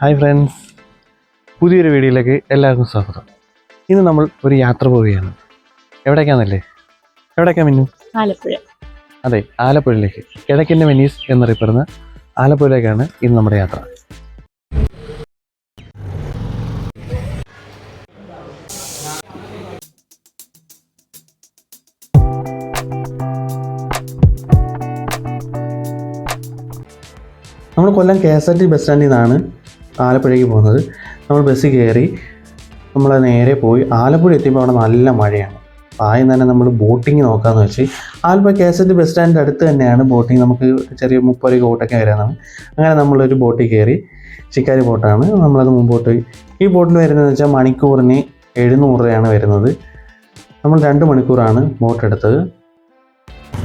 Hi friends. പുതിയൊരു വീഡിയോയിലേക്ക് എല്ലാവർക്കും സ്വാഗതം. ഇന്ന് നമ്മൾ ഒരു യാത്ര പോവുകയാണ്. എവിടേക്കാന്നല്ലേ എവിടേക്കാ മിന്നു? ആലപ്പുഴ. അതെ ആലപ്പുഴയിലേക്ക്. കിഴക്കിന്റെ വെനീസ് എന്നറിയപ്പെടുന്ന ആലപ്പുഴയിലേക്കാണ് ഇന്ന് നമ്മുടെ യാത്ര. നമ്മൾ Kollam K S R T bus സ്റ്റാൻഡിൽ നിന്നാണ് ആലപ്പുഴയ്ക്ക് പോകുന്നത്. നമ്മൾ ബസ് കയറി നമ്മൾ നേരെ പോയി ആലപ്പുഴ എത്തിയപ്പോൾ അവിടെ നല്ല മഴയാണ്. ആദ്യം തന്നെ നമ്മൾ ബോട്ടിങ് നോക്കാമെന്ന് വെച്ച് Alappuzha K S T bus സ്റ്റാൻഡിന്റെ അടുത്ത് തന്നെയാണ് ബോട്ടിങ്. നമുക്ക് ചെറിയ മുപ്പത് ബോട്ടൊക്കെ വരാനാണ്. അങ്ങനെ നമ്മളൊരു ബോട്ടിൽ കയറി ചിക്കാരി ബോട്ടാണ്. നമ്മളത് മുമ്പോട്ട് ഈ ബോട്ടിൽ വരുന്നതെന്ന് വെച്ചാൽ മണിക്കൂറിന് എഴുന്നൂറ് രൂപയാണ് വരുന്നത്. നമ്മൾ രണ്ട് മണിക്കൂറാണ് ബോട്ട് എടുത്തത്.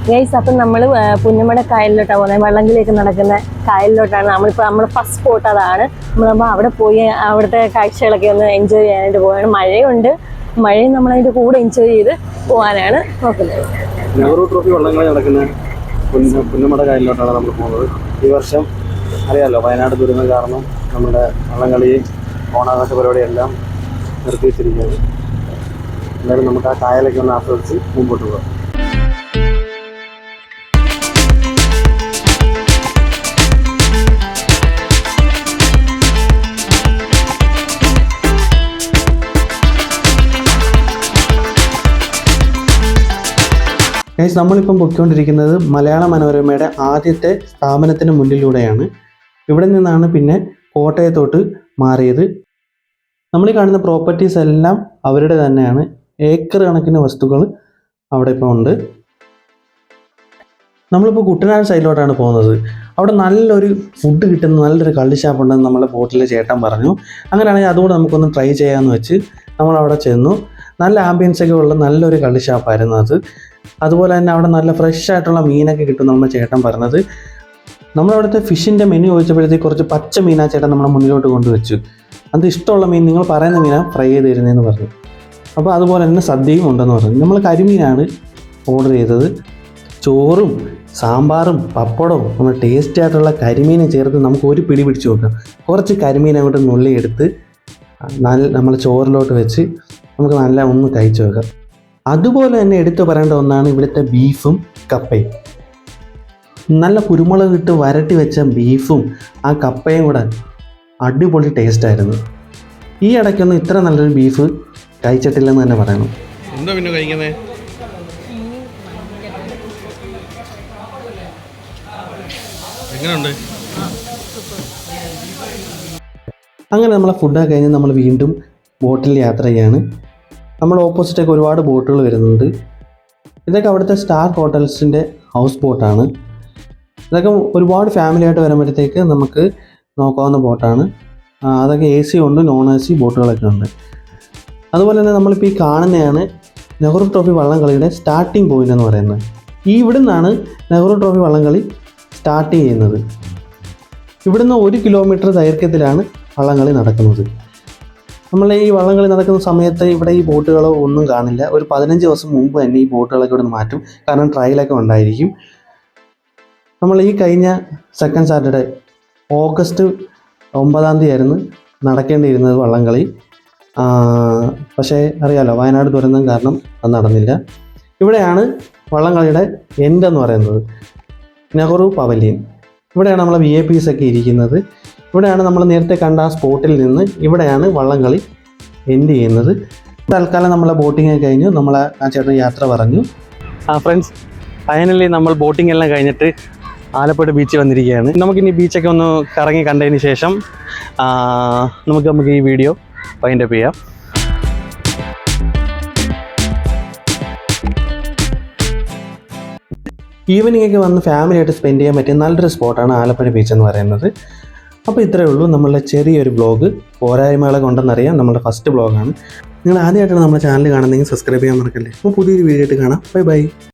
ഗൈസ് അപ്പം നമ്മൾ പുന്നമട കായലിലോട്ടാണ് പോകുന്നത്. വള്ളംകളിയൊക്കെ നടക്കുന്ന കായലിലോട്ടാണ്. നമ്മളിപ്പോൾ നമ്മൾ ഫസ്റ്റ് സ്പോട്ട് അതാണ്. നമ്മളപ്പോൾ അവിടെ പോയി അവിടുത്തെ കാഴ്ചകളൊക്കെ ഒന്ന് എൻജോയ് ചെയ്യാനായിട്ട് പോവാണ്. മഴയുണ്ട്. മഴയും നമ്മളതിന്റെ കൂടെ എൻജോയ് ചെയ്ത് പോകാനാണ് നോക്കുന്നത്. നെഹ്റു ട്രോഫി നടക്കുന്ന പുന്ന പുന്നമട കായലിലോട്ടാണ് നമ്മൾ പോകുന്നത്. ഈ വർഷം അറിയാമല്ലോ വയനാട് ദുരന്തം കാരണം നമ്മുടെ വള്ളംകളി ഓണാഘോഷ പരിപാടിയെല്ലാം നിർത്തി വെച്ചിരിക്കുകയാണ് എന്തായാലും നമുക്ക് ആ കായലൊക്കെ ഒന്ന് ആസ്വദിച്ച് മുമ്പോട്ട് പോകാം. ഗൈസ് നമ്മളിപ്പം പൊയ്ക്കൊണ്ടിരിക്കുന്നത് മലയാള മനോരമയുടെ ആദ്യത്തെ സ്ഥാപനത്തിന് മുന്നിലൂടെയാണ്. ഇവിടെ നിന്നാണ് പിന്നെ കോട്ടയത്തോട്ട് മാറിയത്. നമ്മൾ ഈ കാണുന്ന പ്രോപ്പർട്ടീസ് എല്ലാം അവരുടെ തന്നെയാണ്. ഏക്കർ കണക്കിന് വസ്തുക്കൾ അവിടെ ഇപ്പോൾ ഉണ്ട്. നമ്മളിപ്പോൾ കുട്ടനാട് സൈഡിലോട്ടാണ് പോകുന്നത്. അവിടെ നല്ലൊരു ഫുഡ് കിട്ടുന്ന നല്ലൊരു കള്ളി ഷാപ്പ് ഉണ്ടെന്ന് നമ്മളെ ബോട്ടിലെ ചേട്ടൻ പറഞ്ഞു. അങ്ങനെയാണെങ്കിൽ അതുകൂടെ നമുക്കൊന്ന് ട്രൈ ചെയ്യാമെന്ന് വെച്ച് നമ്മൾ അവിടെ ചെന്നു. നല്ല ആംബിയൻസ് ഒക്കെ ഉള്ള നല്ലൊരു കള്ളി ഷാപ്പായിരുന്നു അത്. അതുപോലെ തന്നെ അവിടെ നല്ല ഫ്രഷ് ആയിട്ടുള്ള മീനൊക്കെ കിട്ടും നമ്മുടെ ചേട്ടൻ പറഞ്ഞത്. നമ്മളവിടുത്തെ ഫിഷിന്റെ മെനു ചോദിച്ചപ്പോഴത്തേക്ക് കുറച്ച് പച്ച മീനാ ചേട്ടൻ നമ്മളെ മുന്നിലോട്ട് കൊണ്ടുവച്ചു. അത് ഇഷ്ടമുള്ള മീൻ നിങ്ങൾ പറയുന്ന മീനാ ഫ്രൈ ചെയ്ത് തരുന്നതെന്ന് പറഞ്ഞു. അപ്പോൾ അതുപോലെ തന്നെ സദ്യയും ഉണ്ടെന്ന് പറഞ്ഞു. നമ്മൾ കരിമീനാണ് ഓർഡർ ചെയ്തത്. ചോറും സാമ്പാറും പപ്പടവും നമ്മൾ ടേസ്റ്റി ആയിട്ടുള്ള കരിമീനെ ചേർത്ത് നമുക്ക് ഒരു പിടി പിടിച്ചു നോക്കാം കുറച്ച് കരിമീൻ അങ്ങോട്ട് നുള്ളിയെടുത്ത് നല്ല നമ്മൾ ചോറിലോട്ട് വെച്ച് നമുക്ക് നല്ല ഒന്ന് കഴിച്ചു നോക്കാം അതുപോലെ തന്നെ എടുത്തു പറയേണ്ട ഒന്നാണ് ഇവിടുത്തെ ബീഫും കപ്പയും. നല്ല കുരുമുളക് ഇട്ട് വരട്ടി വെച്ച ബീഫും ആ കപ്പയും കൂടെ അടിപൊളി ടേസ്റ്റ് ആയിരുന്നു. ഈ ഇടയ്ക്കൊന്നും ഇത്ര നല്ലൊരു ബീഫ് കഴിച്ചിട്ടില്ലെന്ന് തന്നെ പറയണം. എന്താ പിന്നെ കഴിക്കുന്നത് എങ്ങനെയുണ്ട്? അങ്ങനെ നമ്മളെ ഫുഡൊക്കെ കഴിഞ്ഞ് നമ്മൾ വീണ്ടും ബോട്ടിൽ യാത്ര ചെയ്യാണ്. നമ്മുടെ ഓപ്പോസിറ്റൊക്കെ ഒരുപാട് ബോട്ടുകൾ വരുന്നുണ്ട്. ഇതൊക്കെ അവിടുത്തെ സ്റ്റാർ ഹോട്ടൽസിന്റെ ഹൗസ് ബോട്ടാണ് ഇതൊക്കെ ഒരുപാട് ഫാമിലി ആയിട്ട് വരുമ്പോഴത്തേക്ക് നമുക്ക് നോക്കാവുന്ന ബോട്ടാണ് അതൊക്കെ എ സി ഉണ്ട് നോൺ എ സി ബോട്ടുകളൊക്കെ ഉണ്ട്. അതുപോലെ തന്നെ നമ്മളിപ്പോൾ ഈ കാണുന്നതാണ് നെഹ്റു ട്രോഫി വള്ളംകളിയുടെ സ്റ്റാർട്ടിംഗ് പോയിന്റ് എന്ന് പറയുന്നത്. ഈ നിന്നാണ് നെഹ്റു ട്രോഫി വള്ളംകളി സ്റ്റാർട്ട് ചെയ്യുന്നത്. ഇവിടുന്ന് ഒരു കിലോമീറ്റർ ദൈർഘ്യത്തിലാണ് വള്ളംകളി നടക്കുന്നത്. നമ്മൾ ഈ വള്ളംകളി നടക്കുന്ന സമയത്ത് ഇവിടെ ഈ ബോട്ടുകളോ ഒന്നും കാണില്ല. ഒരു പതിനഞ്ച് ദിവസം മുമ്പ് തന്നെ ഈ ബോട്ടുകളൊക്കെ ഇവിടെ മാറ്റും. കാരണം ട്രയലൊക്കെ ഉണ്ടായിരിക്കും. നമ്മൾ ഈ കഴിഞ്ഞ സെക്കൻഡ് സാറ്റർഡേ ഓഗസ്റ്റ് ഒമ്പതാം തീയതി ആയിരുന്നു നടക്കേണ്ടിയിരുന്നത് വള്ളംകളി. പക്ഷേ അറിയാലോ വയനാട് ദുരന്തം കാരണം അത് നടന്നില്ല. ഇവിടെയാണ് വള്ളംകളിയുടെ എൻഡ് എന്ന് പറയുന്നത്. നെഹ്റു പവലിയൻ. ഇവിടെയാണ് നമ്മളെ വി എ പീസ് ഒക്കെ ഇരിക്കുന്നത്. ഇവിടെയാണ് നമ്മൾ നേരത്തെ കണ്ട ആ സ്പോട്ടിൽ നിന്ന് ഇവിടെയാണ് വള്ളംകളി എൻഡ് ചെയ്യുന്നത്. തൽക്കാലം നമ്മളെ ഒക്കെ കഴിഞ്ഞു. നമ്മൾ ആ ചേട്ടൻ യാത്ര പറഞ്ഞു. ആ ഫ്രണ്ട്സ് ഫൈനലി നമ്മൾ ബോട്ടിംഗ് എല്ലാം കഴിഞ്ഞിട്ട് ആലപ്പുഴ ബീച്ചിൽ വന്നിരിക്കുകയാണ്. നമുക്കിനി ബീച്ചൊക്കെ ഒന്ന് കറങ്ങി കണ്ടതിന് ശേഷം നമുക്ക് നമുക്ക് ഈ വീഡിയോ വൈൻഡപ്പ് ചെയ്യാം. ഈവനിങ് ഒക്കെ വന്ന് ഫാമിലിയായിട്ട് സ്പെൻഡ് ചെയ്യാൻ പറ്റിയ നല്ലൊരു സ്പോട്ടാണ് ആലപ്പുഴ ബീച്ച് എന്ന് പറയുന്നത്. അപ്പോൾ ഇത്രയേ ഉള്ളൂ നമ്മളുടെ ചെറിയൊരു ബ്ലോഗ് പോരായ്മകളൊക്കെ ഉണ്ടെന്നറിയാം നമ്മുടെ ഫസ്റ്റ് ബ്ലോഗാണ് നിങ്ങൾ ആദ്യമായിട്ടാണ് നമ്മുടെ ചാനൽ കാണുന്നതെങ്കിൽ സബ്സ്ക്രൈബ് ചെയ്യാൻ മറക്കല്ലേ. അപ്പോൾ പുതിയൊരു വീഡിയോ ആയിട്ട് കാണാം. Bye bye